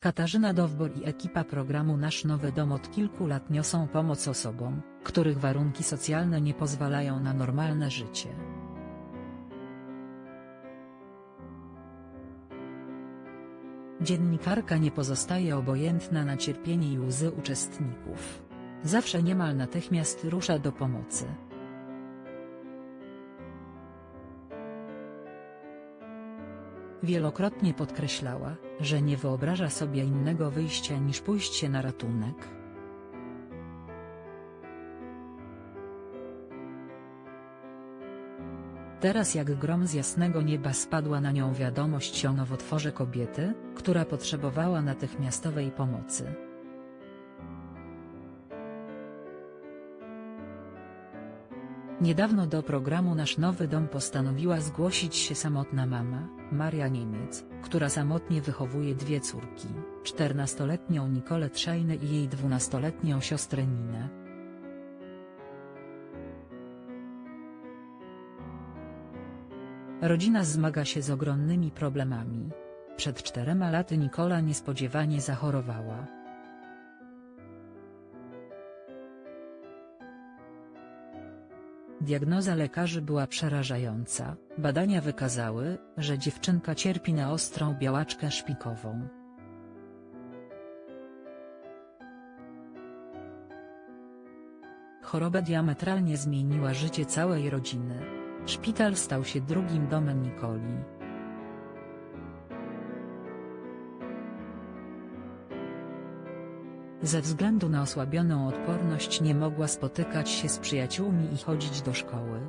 Katarzyna Dowbor i ekipa programu Nasz Nowy Dom od kilku lat niosą pomoc osobom, których warunki socjalne nie pozwalają na normalne życie. Dziennikarka nie pozostaje obojętna na cierpienie i łzy uczestników. Zawsze niemal natychmiast rusza do pomocy. Wielokrotnie podkreślała, że nie wyobraża sobie innego wyjścia niż pójście na ratunek. Teraz jak grom z jasnego nieba spadła na nią wiadomość o nowotworze kobiety, która potrzebowała natychmiastowej pomocy. Niedawno do programu Nasz Nowy Dom postanowiła zgłosić się samotna mama, Maria Niemiec, która samotnie wychowuje dwie córki, 14-letnią Nikolę Trzajnę i jej 12-letnią siostrę Ninę. Rodzina zmaga się z ogromnymi problemami. Przed czterema laty Nikola niespodziewanie zachorowała. Diagnoza lekarzy była przerażająca, badania wykazały, że dziewczynka cierpi na ostrą białaczkę szpikową. Choroba diametralnie zmieniła życie całej rodziny. Szpital stał się drugim domem Nikoli. Ze względu na osłabioną odporność nie mogła spotykać się z przyjaciółmi i chodzić do szkoły.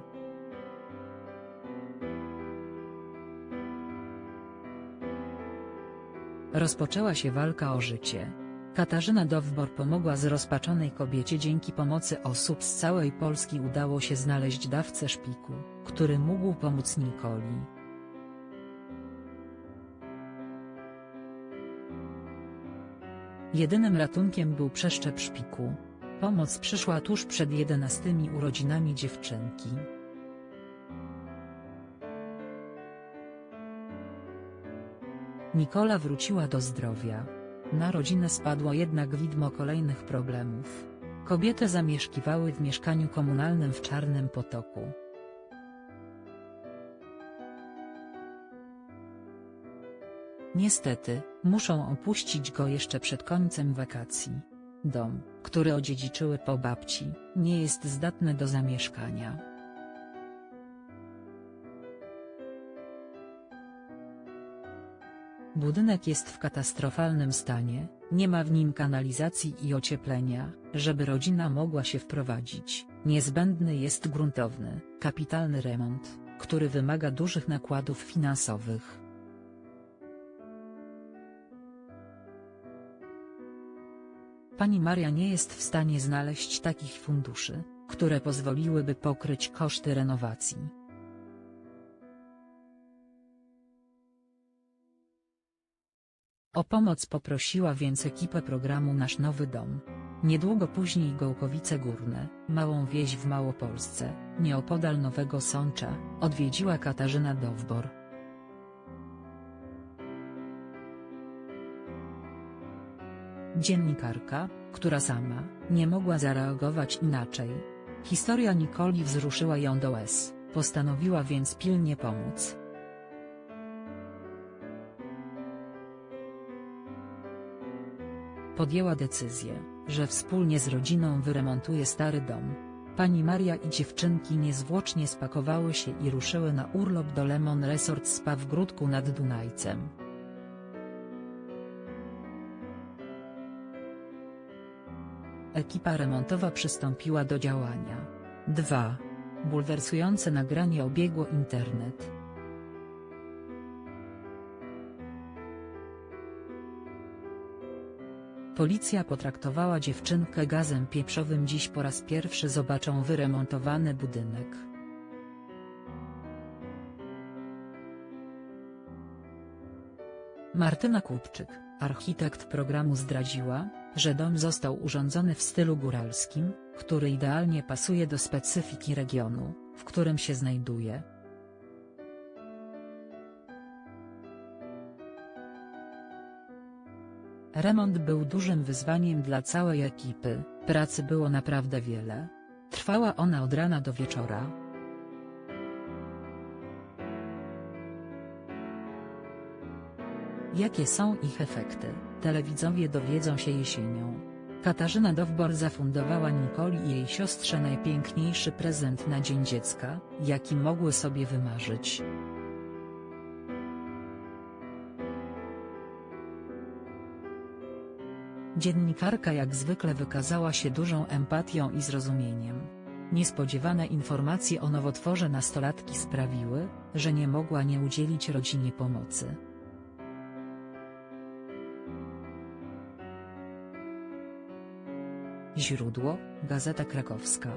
Rozpoczęła się walka o życie. Katarzyna Dowbor pomogła zrozpaczonej kobiecie dzięki pomocy osób z całej Polski udało się znaleźć dawcę szpiku, który mógł pomóc Nikoli. Jedynym ratunkiem był przeszczep szpiku. Pomoc przyszła tuż przed jedenastymi urodzinami dziewczynki. Nikola wróciła do zdrowia. Na rodzinę spadło jednak widmo kolejnych problemów. Kobiety zamieszkiwały w mieszkaniu komunalnym w Czarnym Potoku. Niestety, muszą opuścić go jeszcze przed końcem wakacji. Dom, który odziedziczyły po babci, nie jest zdatny do zamieszkania. Budynek jest w katastrofalnym stanie, nie ma w nim kanalizacji i ocieplenia, żeby rodzina mogła się wprowadzić, niezbędny jest gruntowny, kapitalny remont, który wymaga dużych nakładów finansowych. Pani Maria nie jest w stanie znaleźć takich funduszy, które pozwoliłyby pokryć koszty renowacji. O pomoc poprosiła więc ekipę programu Nasz Nowy Dom. Niedługo później Gołkowice Górne, małą wieś w Małopolsce, nieopodal Nowego Sącza, odwiedziła Katarzyna Dowbor. Dziennikarka, która sama, nie mogła zareagować inaczej. Historia Nikoli wzruszyła ją do łez, postanowiła więc pilnie pomóc. Podjęła decyzję, że wspólnie z rodziną wyremontuje stary dom. Pani Maria i dziewczynki niezwłocznie spakowały się i ruszyły na urlop do Lemon Resort Spa w Gródku nad Dunajcem. Ekipa remontowa przystąpiła do działania. 2. Bulwersujące nagranie obiegło internet. Policja potraktowała dziewczynkę gazem pieprzowym dziś po raz pierwszy zobaczą wyremontowany budynek. Martyna Kupczyk, architekt programu zdradziła, że dom został urządzony w stylu góralskim, który idealnie pasuje do specyfiki regionu, w którym się znajduje. Remont był dużym wyzwaniem dla całej ekipy, pracy było naprawdę wiele. Trwała ona od rana do wieczora. Jakie są ich efekty, telewidzowie dowiedzą się jesienią. Katarzyna Dowbor zafundowała Nikoli i jej siostrze najpiękniejszy prezent na Dzień Dziecka, jaki mogły sobie wymarzyć. Dziennikarka jak zwykle wykazała się dużą empatią i zrozumieniem. Niespodziewane informacje o nowotworze nastolatki sprawiły, że nie mogła nie udzielić rodzinie pomocy. Źródło: Gazeta Krakowska